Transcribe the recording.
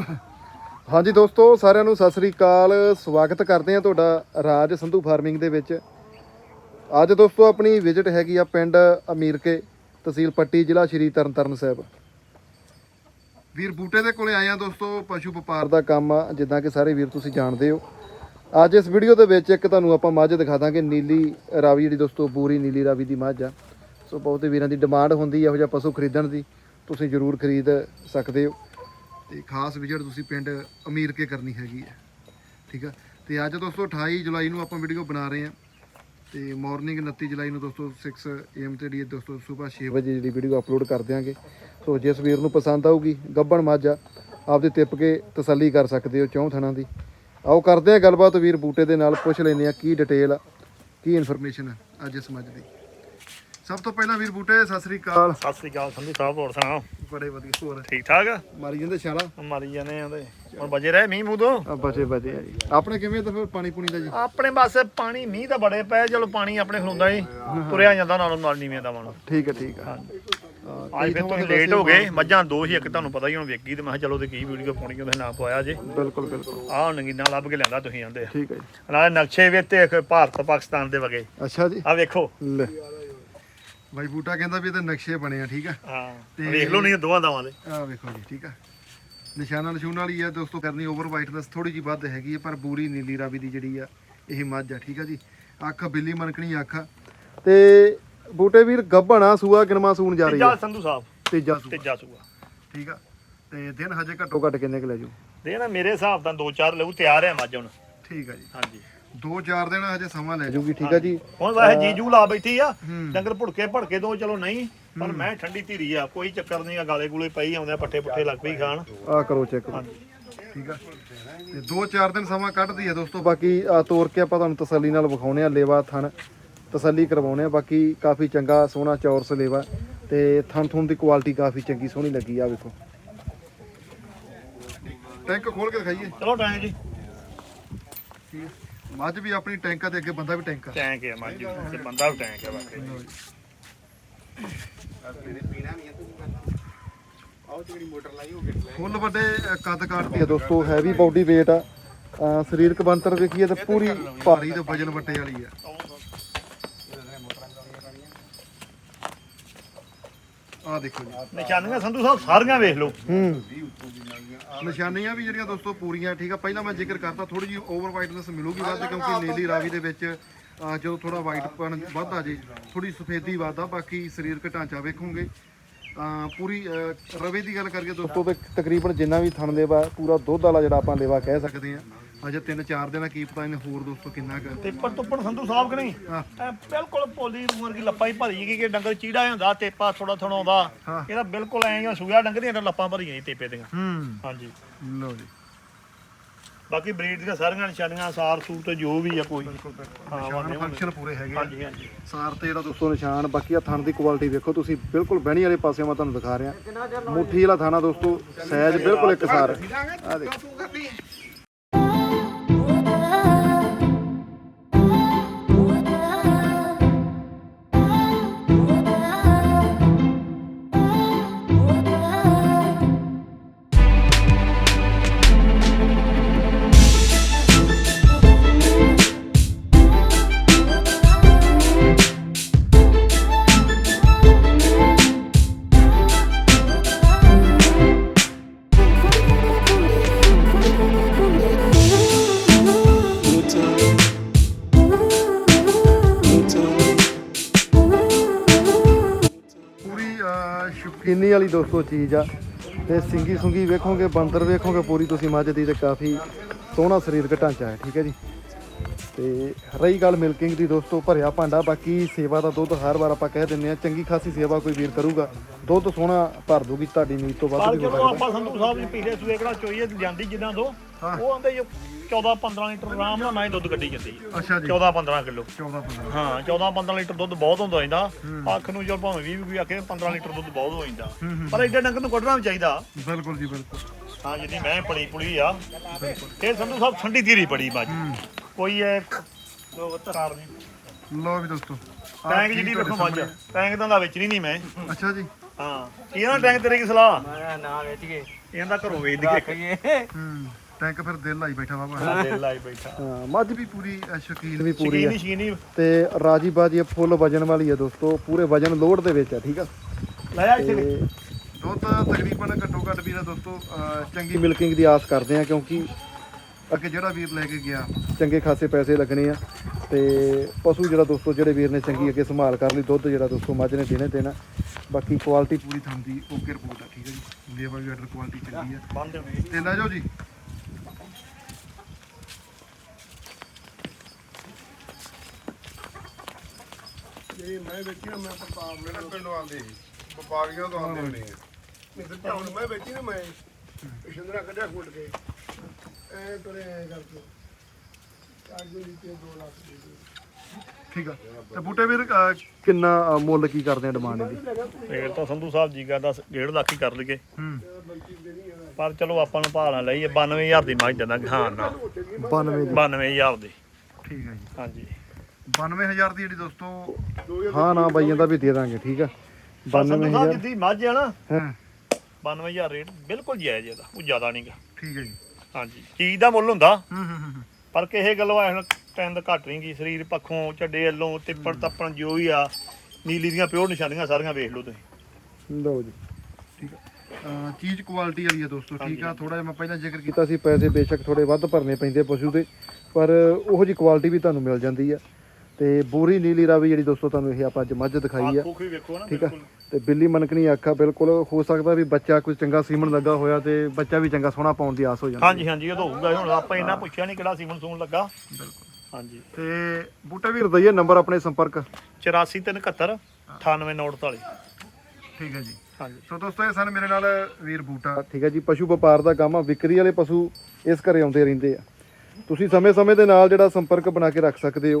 ਹਾਂਜੀ ਦੋਸਤੋ, ਸਾਰਿਆਂ ਨੂੰ ਸਤਿ ਸ੍ਰੀ ਅਕਾਲ। ਸਵਾਗਤ ਕਰਦੇ ਹਾਂ ਤੁਹਾਡਾ ਰਾਜ ਸੰਧੂ ਫਾਰਮਿੰਗ ਦੇ ਵਿੱਚ। ਅੱਜ ਦੋਸਤੋ, ਆਪਣੀ ਵਿਜ਼ਿਟ ਹੈਗੀ ਆ ਪਿੰਡ ਅਮੀਰਕੇ, ਤਹਿਸੀਲ ਪੱਟੀ, ਜ਼ਿਲ੍ਹਾ ਸ਼੍ਰੀ ਤਰਨਤਾਰਨ ਸਾਹਿਬ। ਵੀਰ ਬੂਟੇ ਦੇ ਕੋਲੇ ਆਏ ਆ ਦੋਸਤੋ, ਪਸ਼ੂ ਵਪਾਰ ਦਾ ਕੰਮ ਆ, ਜਿੱਦਾਂ ਕਿ ਸਾਰੇ ਵੀਰ ਤੁਸੀਂ ਜਾਣਦੇ ਹੋ। ਅੱਜ ਇਸ ਵੀਡੀਓ ਦੇ ਵਿੱਚ ਇੱਕ ਤੁਹਾਨੂੰ ਆਪਾਂ ਮੱਝ ਦਿਖਾ ਦਾਂਗੇ, ਨੀਲੀ ਰਾਵੀ ਜਿਹੜੀ ਦੋਸਤੋ, ਬੂਰੀ ਨੀਲੀ ਰਾਵੀ ਦੀ ਮੱਝ ਆ। ਸੋ ਬਹੁਤੇ ਵੀਰਾਂ ਦੀ ਡਿਮਾਂਡ ਹੁੰਦੀ ਇਹੋ ਜਿਹਾ ਪਸ਼ੂ ਖਰੀਦਣ ਦੀ। ਤੁਸੀਂ ਜ਼ਰੂਰ ਖਰੀਦ ਸਕਦੇ ਹੋ। ਤੇ ਖਾਸ ਵਿਜ਼ਿਟ ਤੁਸੀਂ ਪਿੰਡ ਅਮੀਰ ਕੇ ਕਰਨੀ ਹੈਗੀ ਹੈ। ਠੀਕ ਆ? ਤੇ ਅੱਜ ਦੋਸਤੋ 28 ਜੁਲਾਈ ਨੂੰ ਆਪਾਂ ਵੀਡੀਓ ਬਣਾ ਰਹੇ ਹਾਂ। ਤੇ ਮਾਰਨਿੰਗ 29 ਜੁਲਾਈ ਨੂੰ ਦੋਸਤੋ 6 AM ਤੇ ਡੀ ਦੋਸਤੋ ਸਵੇਰ 6 ਵਜੇ ਜਿਹੜੀ ਵੀਡੀਓ ਅਪਲੋਡ ਕਰ ਦਿਆਂਗੇ। ਸੋ ਜਿਸ ਵੀਰ ਨੂੰ ਪਸੰਦ ਆਊਗੀ, ਗੱਬਣ ਮੱਝ ਆ ਆਪਦੇ ਤਿੱਪ ਕੇ ਤਸੱਲੀ ਕਰ ਸਕਦੇ ਹੋ ਚੌਂ ਥਣਾਂ ਦੀ। ਆਓ ਕਰਦੇ ਆ ਗੱਲਬਾਤ, ਵੀਰ ਬੂਟੇ ਦੇ ਨਾਲ ਪੁੱਛ ਲੈਂਦੇ ਆ ਕੀ ਡਿਟੇਲ ਆ, ਕੀ ਇਨਫੋਰਮੇਸ਼ਨ ਆ ਅੱਜ ਇਸ ਮੱਝ ਦੀ। ਸਭ ਤੋਂ ਪਹਿਲਾਂ ਵੀਰ ਬੂਟੇ ਸਤਿ ਸ੍ਰੀ ਅਕਾਲ। ਸਤਿ ਸ੍ਰੀ ਅਕਾਲ ਸੰਧੂ ਸਾਹਿਬ ਹੋਰ ਸੁਣਾਓ? ਬੜੇ ਵਧੀਆ ਹੋਰ? ਠੀਕ ਠਾਕ? ਮਾਰੀ ਜਾਂਦੇ ਛਾਲਾ? ਮਾਰੀ ਜਾਂਦੇ ਆ ਤੇ। ਹੁਣ ਬਜੇ ਰਹੇ ਮੀਂਹ ਮੂੰਹ ਤੋਂ? ਆ ਬਚੇ ਬਚੇ ਆ ਜੀ। ਆਪਣੇ ਕਿਵੇਂ ਤਾਂ ਫਿਰ ਪਾਣੀ ਪੂਣੀ ਦਾ ਜੀ? ਆਪਣੇ ਬਸ ਪਾਣੀ ਮੀਂਹ ਤਾਂ ਬੜੇ ਪਏ ਚਲੋ ਪਾਣੀ ਆਪਣੇ ਖਲੋਂਦਾ ਜੀ ਤੁਰਿਆ ਜਾਂਦਾ ਨਾਲੋਂ ਨਾਲ ਨੀਵੇਂ ਦਾ ਮਨ ਠੀਕ ਹੈ ਠੀਕ ਹੈ। ਅੱਜ ਫਿਰ ਤੁਸੀਂ ਲੇਟ ਹੋ ਗਏ ਮੱਝਾਂ ਦੋ ਹੀ ਇੱਕ ਤੁਹਾਨੂੰ ਪਤਾ ਹੀ ਹੁਣ ਵੇਗੀ ਤੇ ਮੈਂ ਕਿਹਾ ਚਲੋ ਤੇ ਕੀ ਵੀਡੀਓ ਪਾਉਣੀ ਉਹਦੇ ਨਾ ਪਵਾਇਆ ਜੇ। ਬਿਲਕੁਲ ਬਿਲਕੁਲ। ਆਹ ਨਗੀਨਾ ਲੱਭ ਕੇ ਲਿਆਂਦਾ ਤੁਸੀਂ ਆਂਦੇ ਠੀਕ ਹੈ ਜੀ। ਨਾਲੇ ਨਕਸ਼ੇ ਵਿੱਚ ਤੇ ਭਾਰਤ ਪਾਕਿਸਤਾਨ ਦੇ ਵਗੇ। ਅੱਛਾ ਜੀ। ਆ ਵੇਖੋ। ਲੈ। ਬਾਈ ਬੂਟਾ ਕਹਿੰਦਾ ਵੀ ਇਹਦੇ ਨਕਸ਼ੇ ਬਣੇ ਆ ਠੀਕ ਆ? ਹਾਂ ਤੇ- ਵੇਖ ਲਓ ਨਹੀਂ ਦੋਵਾਂ ਦਾਵਾਂ ਦੇ। ਆ ਵੇਖੋ ਜੀ ਠੀਕ ਆ। ਨਿਸ਼ਾਨਾ ਨਸ਼ੂਨ ਵਾਲੀ ਆ ਦੋਸਤੋ ਕਰਨੀ ਓਵਰ ਵਾਈਟਨੈਸ ਥੋੜੀ ਜੀ ਵੱਧ ਹੈਗੀ ਪਰ ਬੂਰੀ ਨੀਲੀ ਰਾਵੀ ਦੀ ਜਿਹੜੀ ਆ ਇਹ ਮੱਝ ਆ ਠੀਕ ਆ ਜੀ। ਅੱਖ ਬਿੱਲੀ ਮਨਕਣੀ ਅੱਖ ਆ। ਤੇ ਬੂਟੇ ਵੀਰ ਗੱਭਣਾ ਸੂਆ ਕਿਨਮਾ ਸੂਣ ਜਾ ਰਹੀ ਤੀਜਾ ਆ ਸੰਧੂ ਸਾਹਿਬ। ਤੀਜਾ ਸੂਆ। ਤੀਜਾ ਸੂਆ। ਠੀਕ ਆ। ਤੇ ਦਿਨ ਹਜੇ ਘੱਟੋ ਘੱਟ ਕਿੰਨੇ ਕੁ ਲੈ ਜੂ ਦੇ ਨਾ ਮੇਰੇ ਹਿਸਾਬ ਨਾਲ ਦੋ ਚਾਰ ਲਊ ਤਿਆਰ ਹੈ ਮੱਝ ਹੁਣ। ਠੀਕ ਆ ਜੀ। ਹਾਂਜੀ। ਦੋ ਚਾਰ ਦਿਨ ਹਜੇ ਸਮਾਂ ਲੈ ਜੂਗੀ ਠੀਕ ਆ ਜੀ। ਹੁਣ ਵੈਸੇ ਜੀਜੂ ਲਾ ਬੈਠੀ ਆ। ਡੰਗਰ ਭੁੜਕੇ ਭੜਕੇ ਦੋ ਚਲੋ ਨਹੀਂ ਪਰ ਮੈਂ ਠੰਡੀ ਧੀਰੀ ਆ ਕੋਈ ਚੱਕਰ ਨਹੀਂ ਆ ਗਾਲੇ ਗੂਲੇ ਪਈ ਆਉਂਦੇ ਆ ਪੱਠੇ ਪੁੱਠੇ ਲੱਗ ਪਈ ਖਾਣ। ਆ ਕਰੋ ਚੈੱਕ। ਠੀਕ ਆ। ਤੇ ਦੋ ਚਾਰ ਦਿਨ ਸਮਾਂ ਕੱਢਦੀ ਹੈ ਦੋਸਤੋ ਬਾਕੀ ਆ ਤੋਰ ਕੇ ਆਪਾਂ ਤੁਹਾਨੂੰ ਤਸੱਲੀ ਨਾਲ ਵਿਖਾਉਣੇ ਆ ਲੇਵਾ ਥਣ ਤਸੱਲੀ ਕਰਵਾਉਣੇ ਆ ਬਾਕੀ ਕਾਫੀ ਚੰਗਾ ਸੋਹਣਾ ਚੌਰਸ ਲੇਵਾ ਤੇ ਥਣ ਥੁਣ ਦੀ ਕੁਆਲਿਟੀ ਕਾਫੀ ਚੰਗੀ ਸੋਹਣੀ ਲੱਗੀ ਆ ਵੇਖੋ। ਟੈਂਕ ਖੋਲ ਕੇ ਦਿਖਾਈਏ। ਚਲੋ ਟੈਂਕ ਜੀ। ਮੱਝ ਵੀ ਆਪਣੀ ਟੈਂਕਾਂ ਦੇ ਅੱਗੇ ਬੰਦਾ ਵੀ ਟੈਂਕ ਟੈਂਕ ਹੈ ਮੱਝ ਤੇ ਬੰਦਾ ਵੀ ਟੈਂਕ ਹੈ ਵਾਕਈ। ਫੁੱਲ ਵੱਡੇ ਅ, ਕੱਦ ਕਾਟਦੀ ਆ ਦੋਸਤੋ ਹੈਵੀ ਬਾਡੀ weight ਆ। ਅ, ਸਰੀਰਕ ਬਣਤਰ ਵੇਖੀਏ ਤਾਂ ਪੂਰੀ ਭਾਰੀ ਤੇ ਵਜਨ ਵੱਟੇ ਵਾਲੀ ਆ। ਆ ਦੇਖੋ ਜੀ। ਨਿਸ਼ਾਨੀਆਂ ਸੰਧੂ ਸਾਹਿਬ ਸਾਰੀਆਂ ਵੇਖ ਲਓ। ਨਿਸ਼ਾਨੀਆਂ ਵੀ ਜਿਹੜੀਆਂ ਦੋਸਤੋ ਪੂਰੀਆਂ ਠੀਕ ਆ? ਪਹਿਲਾਂ ਮੈਂ ਜ਼ਿਕਰ ਕਰਤਾ ਥੋੜੀ ਜਿਹੀ ਓਵਰ ਵਾਈਟਨੈਸ ਮਿਲੂਗੀ ਵੱਧ ਕਿਉਂਕਿ ਨੀਲੀ ਰਾਵੀ ਦੇ ਵਿੱਚ ਅਹ, ਜਦੋਂ ਥੋੜਾ ਵਾਈਟਪਨ ਵੱਧ ਆ ਜੇ ਥੋੜੀ ਸਫੇਦੀ ਵੱਧ ਆ ਬਾਕੀ ਸਰੀਰਕ ਢਾਂਚਾ ਵੇਖੋਗੇ। ਤਾਂ ਪੂਰੀ ਅਹ, ਰਵੇ ਦੀ ਗੱਲ ਕਰਕੇ ਦੋਸਤੋ ਤੇ ਤਕਰੀਬਨ ਜਿੰਨਾ ਵੀ ਥਣ ਲੇਵਾ ਪੂਰਾ ਦੁੱਧ ਵਾਲਾ ਜਿਹੜਾ ਆਪਾਂ ਲੇਵਾ ਕਹਿ ਸਕਦੇ ਆ ਅਜੇ 3-4 ਦਿਨਾਂ ਕੀ ਪਤਾ ਇਹਨੇ ਹੋਰ ਦੋਸਤੋ ਕਿੰਨਾ ਕੁ ਟਿੱਪਣ ਟੁੱਪਣ ਸੰਧੂ ਸਾਹਿਬ ਕਿ ਨਹੀਂ? ਹਾਂ। ਐ ਬਿਲਕੁਲ ਪੋਲੀ ਵਰਗੀ ਲੱਪਾਂ ਹੀ ਭਰੀ ਗਈ ਕਿ ਡੰਗਰ ਚੀੜਾ ਹੁੰਦਾ ਤੇਪਾ ਥੋੜਾ ਥੋੜਾ ਆਉਂਦਾ। ਹਾਂ। ਇਹਦਾ ਬਿਲਕੁਲ ਐਂ ਆ ਸੂਆ ਡੰਗਰ ਦੀਆਂ ਤਾਂ ਲੱਪਾਂ ਭਰੀਆਂ ਜੀ ਤੇਪੇ ਦੀਆਂ। ਹੂੰ। ਹਾਂਜੀ। ਲਓ ਜੀ। ਬਾਕੀ ਬਰੀਡ ਦੀਆਂ ਸਾਰੀਆਂ ਨਿਸ਼ਾਨੀਆਂ ਸਾਰ ਸੂਰ ਤੇ ਜੋ ਵੀ ਆ ਕੋਈ। ਹਾਂ ਨਿਸ਼ਾਨ ਫੰਕਸ਼ਨ ਪੂਰੇ ਹੈਗੇ ਆ। ਹਾਂਜੀ ਹਾਂਜੀ। ਸਾਰ ਤੇ ਜਿਹੜਾ ਦੋਸਤੋ ਨਿਸ਼ਾਨ ਬਾਕੀ ਆ ਥਣ ਦੀ ਕੁਆਲਿਟੀ ਵੇਖੋ ਤੁਸੀਂ ਬਿਲਕੁਲ ਬਹਿਣੀ ਵਾਲੇ ਪਾਸੇ ਮੈਂ ਤੁਹਾਨੂੰ ਦਿਖਾ ਰਿਹਾ। ਮੁੱਠੀ ਵਾਲਾ ਥਾਣਾ ਦੋਸਤੋ ਸਾਈਜ਼ ਬਿਲਕੁਲ ਇੱਕਸਾਰ ਆ ਦੇਖੋ। ਸ਼ੌਕੀਨੀ ਵਾਲੀ ਦੋਸਤੋ ਚੀਜ਼ ਆ। ਤੇ ਸਿੰਗੀ ਸੁੰਗੀ ਵੇਖੋਗੇ ਬੰਦਰ ਵੇਖੋਗੇ ਪੂਰੀ ਤੁਸੀਂ ਮੱਝ ਦੀ ਤੇ ਕਾਫੀ ਸੋਹਣਾ ਸਰੀਰਕ ਢਾਂਚਾ ਹੈ ਠੀਕ ਹੈ ਜੀ। ਤੇ ਰਹੀ ਗੱਲ ਮਿਲਕਿੰਗ ਦੀ ਦੋਸਤੋ ਭਰਿਆ ਭਾਂਡਾ ਬਾਕੀ ਸੇਵਾ ਦਾ ਦੁੱਧ ਹਰ ਵਾਰ ਆਪਾਂ ਕਹਿ ਦਿੰਦੇ ਆ ਚੰਗੀ ਖਾਸੀ ਸੇਵਾ ਕੋਈ ਵੀਰ ਕਰੂਗਾ। ਦੁੱਧ ਸੋਹਣਾ ਭਰ ਦੂਗੀ ਤੁਹਾਡੀ ਨੀਤ ਤੋਂ ਵੱਧ ਜਦੋਂ ਆਪਾਂ ਸੰਧੂ ਸਾਹਿਬ ਜੀ ਪਿਛਲੇ ਸੂਏ ਕਿਹੜਾ ਚੋਈਏ ਜਾਂਦੀ ਜਿੱਦਾਂ ਤੋਂ ਹਾਂ। ਉਹ ਆਂਦੇ ਜੋ 14 15 ਲੀਟਰ ਆਰਾਮ ਨਾਲ ਮੈਂ ਦੁੱਧ ਕੱਢੀ ਜਾਂਦੀ ਹੈ। ਅੱਛਾ ਜੀ। 14 15 ਕਿਲੋ। 14 15 ਹਾਂ 14 15 ਲੀਟਰ ਦੁੱਧ ਬਹੁਤ ਹੁੰਦਾ ਜਾਂਦਾ ਅੱਖ ਨੂੰ ਜਦ ਭਾਵੇਂ 20 ਵੀ ਆਖੇ 15 ਲੀਟਰ ਦੁੱਧ ਬਹੁਤ ਹੋ ਜਾਂਦਾ ਪਰ ਐਡੇ ਡੰਗਰ ਨੂੰ ਕੱਢਣਾ ਵੀ ਚਾਹੀਦਾ। ਬਿਲਕੁਲ ਜੀ ਬਿਲਕੁਲ। ਹਾਂ ਜਿੱਦੀ ਮੈਂ ਪੜੀ ਪੁਲੀ ਆ। ਇਹ ਸੰਧੂ ਸਾਹਿਬ ਠੰਡੀ ਧੀਰੀ ਪੜੀ ਬਾਜੀ ਕੋਈ ਐ ਤਰਾਰ ਨਹੀਂ। ਲਓ ਵੀ ਦੋਸਤੋ ਆਹ ਟੈਂਕ ਚੀਜ਼ ਤੁਹਾਡੇ ਵੇਖੋ ਮੱਝ ਸਾਹਮਣੇ। ਟੈਂਕ ਤਾਂ ਦਾ ਵਿੱਚ ਨਹੀਂ ਨਹੀਂ ਮੈਂ। ਅੱਛਾ ਜੀ। ਹਾਂ। ਕੀ ਨਾ ਟੈਂਕ ਤੇਰੇ ਕੀ ਸਲਾਹ? ਮੈਂ ਨਾ ਵੇਚ ਕੇ ਇਹਦਾ ਘਰੋਂ ਵੇਚ ਕੇ ਹੂੰ। ਟੈਂਕ ਫਿਰ ਦਿਲ ਲਾਈ ਬੈਠਾ ਬਾਬਾ। ਦਿਲ ਲਾਈ ਬੈਠਾ। ਹਾਂ ਮੱਝ ਵੀ ਪੂਰੀ ਅ, ਸ਼ੌਕੀਨ ਵੀ ਪੂਰੀ ਸ਼ਕੀਨੀ ਆ। ਸ਼ਕੀਨੀ ਤੇ ਰਾਜੀ ਬਾਜੀ ਫੁੱਲ ਵਜਨ ਵਾਲੀ ਆ ਦੋਸਤੋ ਪੂਰੇ ਵਜਨ ਲੋਡ ਦੇ ਵਿੱਚ ਆ ਠੀਕ ਆ। ਲੈ ਆ ਇੱਥੇ। ਤੇ ਦੁੱਧ ਤਕਰੀਬਨ ਘੱਟੋ ਘੱਟ ਵੀਰਾ ਦੋਸਤੋ ਅਹ ਚੰਗੀ ਮਿਲਕਿੰਗ ਦੀ ਆਸ ਕਰਦੇ ਆ ਕਿਉਂਕਿ ਅੱਗੇ ਜਿਹੜਾ ਵੀਰ ਲੈ ਕੇ ਗਿਆ ਚੰਗੇ ਖਾਸੇ ਪੈਸੇ ਲੱਗਣੇ ਆ। ਤੇ ਪਸ਼ੂ ਜਿਹੜਾ ਦੋਸਤੋ ਜਿਹੜੇ ਵੀਰ ਨੇ ਚੰਗੀ ਅੱਗੇ ਸੰਭਾਲ ਕਰ ਲਈ ਦੁੱਧ ਜਿਹੜਾ ਦੋਸਤੋ ਮੱਝ ਨੇ ਦੇਣੇ ਦੇਣਾ। ਬਾਕੀ ਕੁਆਲਿਟੀ ਪੂਰੀ ਥਾਂ ਦੀ ਓਕੇ ਰਿਪੋਰਟ ਆ ਠੀਕ ਹੈ ਜੀ। ਲੇਵਲ ਵੀ ਆਰਡਰ ਕੁਆਲਿਟੀ ਚੰਗੀ ਆ। ਬੰਦ ਤੇ ਲੈ ਜਾਓ ਜੀ। ਇਹ ਮੈਂ ਵੇਚੀ ਨਾ ਮੈਂ ਪ੍ਰਤਾਪ ਮੇਰੇ ਪਿੰਡੋਂ ਆਂਦੇ ਸੀ। ਵਪਾਰੀਆਂ ਤੋਂ ਆਂਦੇ ਨੇ ਨਹੀਂ ਤੇ ਹੁਣ ਮੈਂ ਵੇਚੀ ਨਾ ਮੈਂ ਪਿਛੰਦਰਾ ਕੱਢਿਆ ਫੁੱਟ ਕੇ। ਐ ਤੁਰੇ ਐ ਕਰਕੇ ਚਾਰ ਦੇ ਨੀਚੇ 2 ਲੱਖ ਦੇ ਦੇ ਠੀਕ ਆ। ਤੇ ਬੂਟੇ ਵੀਰ ਅਹ ਕਿੰਨਾ ਅਹ ਮੁੱਲ ਕੀ ਕਰਦੇ ਆ ਡਿਮਾਂਡ ਦੀ ਫੇਰ ਤਾਂ ਸੰਧੂ ਸਾਹਿਬ ਜੀ ਕਹਿੰਦਾ 1.5 ਲੱਖ ਹੀ ਕਰ ਲਈਏ। ਹੂੰ। ਪਰ ਚਲੋ ਆਪਾਂ ਨੂੰ ਭਾਅ ਨਾ ਲਈਏ 92000 ਦੀ ਮੱਝ ਦਿੰਦਾ ਹਾਂ ਨਾ 92 ਦੀ। 92000 ਦੀ। ਠੀਕ ਹੈ ਜੀ। ਹਾਂਜੀ। 92000 ਦੀ ਜਿਹੜੀ ਦੋਸਤੋ ਹਾਂ ਨਾ ਬਾਈਆਂ ਦਾ ਵੀ ਦੇ ਦਾਂਗੇ ਠੀਕ ਆ। ਸੰਧੂ ਸਾਹਿਬ 92000 ਜਿੱਦੀ ਮੱਝ ਆ ਨਾ। ਹਾਂ। 92000 ਰੇਟ ਬਿਲਕੁਲ ਜਾਇਜ਼ ਇਹਦਾ ਉਹ ਜ਼ਿਆਦਾ ਨਹੀਂਗਾ ਠੀਕ ਹੈ ਜੀ। ਹਾਂਜੀ ਚੀਜ਼ ਦਾ ਮੁੱਲ ਹੁੰਦਾ। ਹੂੰ ਹੂੰ ਹੂੰ ਪਰ ਕਿਸੇ ਗੱਲੋਂ ਹੁਣ ਟੈਂਦ ਘੱਟ ਨਹੀਂ ਗਈ ਸਰੀਰ ਪੱਖੋਂ ਚੱਡੇ ਵੱਲੋਂ ਤਿੱਪਣ ਤੱਪਣ ਜੋ ਵੀ ਆ ਨੀਲੀ ਦੀਆਂ ਪਿਓਰ ਨਿਸ਼ਾਨੀਆਂ ਸਾਰੀਆਂ ਵੇਖ ਲਓ ਤੁਸੀਂ। ਲਓ ਜੀ। ਠੀਕ ਆ। ਚੀਜ਼ ਕੁਆਲਿਟੀ ਵਾਲੀ ਆ ਦੋਸਤੋ ਠੀਕ ਆ। ਥੋੜਾ ਜਿਹਾ ਮੈਂ ਪਹਿਲਾਂ ਜ਼ਿਕਰ ਕੀਤਾ ਸੀ ਪੈਸੇ ਬੇਸ਼ੱਕ ਥੋੜੇ ਵੱਧ ਭਰਨੇ ਪੈਂਦੇ ਪਸ਼ੂ ਦੇ ਪਰ ਉਹੋ ਜੀ ਕੁਆਲਿਟੀ ਵੀ ਤੁਹਾਨੂੰ ਮਿਲ ਜਾਂਦੀ ਆ। ਤੇ ਬੂਰੀ ਨੀਲੀ ਰਾਵੀ ਜਿਹੜੀ ਦੋਸਤੋ ਤੁਹਾਨੂੰ ਇਹ ਆਪਾਂ ਅੱਜ ਮੱਝ ਦਿਖਾਈ ਆ। ਅੱਖੋਂ ਵੀ ਵੇਖੋ ਨਾ ਠੀਕ ਆ? ਬਿਲਕੁਲ। ਤੇ ਬਿੱਲੀ ਮਨਕਣੀ ਆਖਾ ਬਿਲਕੁਲ ਹੋ ਸਕਦਾ ਵੀ ਬੱਚਾ ਕੋਈ ਚੰਗਾ ਸੀਮਨ ਲੱਗਾ ਹੋਇਆ ਤੇ ਬੱਚਾ ਵੀ ਚੰਗਾ ਸੋਹਣਾ ਪਾਉਣ ਦੀ ਆਸ ਹੋ ਜਾਂਦੀ ਹਾਂਜੀ ਹਾਂਜੀ ਇਹ ਤਾਂ ਹੋਊਗਾ ਹੁਣ। ਆਪਾਂ ਇਹਨਾਂ ਪੁੱਛਿਆ ਨਹੀਂ ਕਿਹੜਾ ਸੀਮਨ ਸੂਨ ਲੱਗਾ। ਬਿਲਕੁਲ। ਹਾਂਜੀ। ਤੇ ਬੂਟੇ ਵੀਰ ਦਈਏ ਨੰਬਰ ਆਪਣੇ ਸੰਪਰਕ। 8471 98948 ਠੀਕ ਹੈ ਜੀ। ਹਾਂਜੀ। ਸੋ ਦੋਸਤੋ ਇਹ ਸਨ ਮੇਰੇ ਨਾਲ ਵੀਰ ਬੂਟਾ। ਠੀਕ ਹੈ ਜੀ ਪਸ਼ੂ ਵਪਾਰ ਦਾ ਕੰਮ ਆ। ਵਿਕਰੀ ਵਾਲੇ ਪਸ਼ੂ ਇਸ ਘਰੇ ਆਉਂਦੇ ਰਹਿੰਦੇ ਆ। ਤੁਸੀਂ ਸਮੇਂ-ਸਮੇਂ ਦੇ ਨਾਲ ਜਿਹੜਾ ਸੰਪਰਕ ਬਣਾ ਕੇ ਰੱਖ ਸਕਦੇ ਹੋ।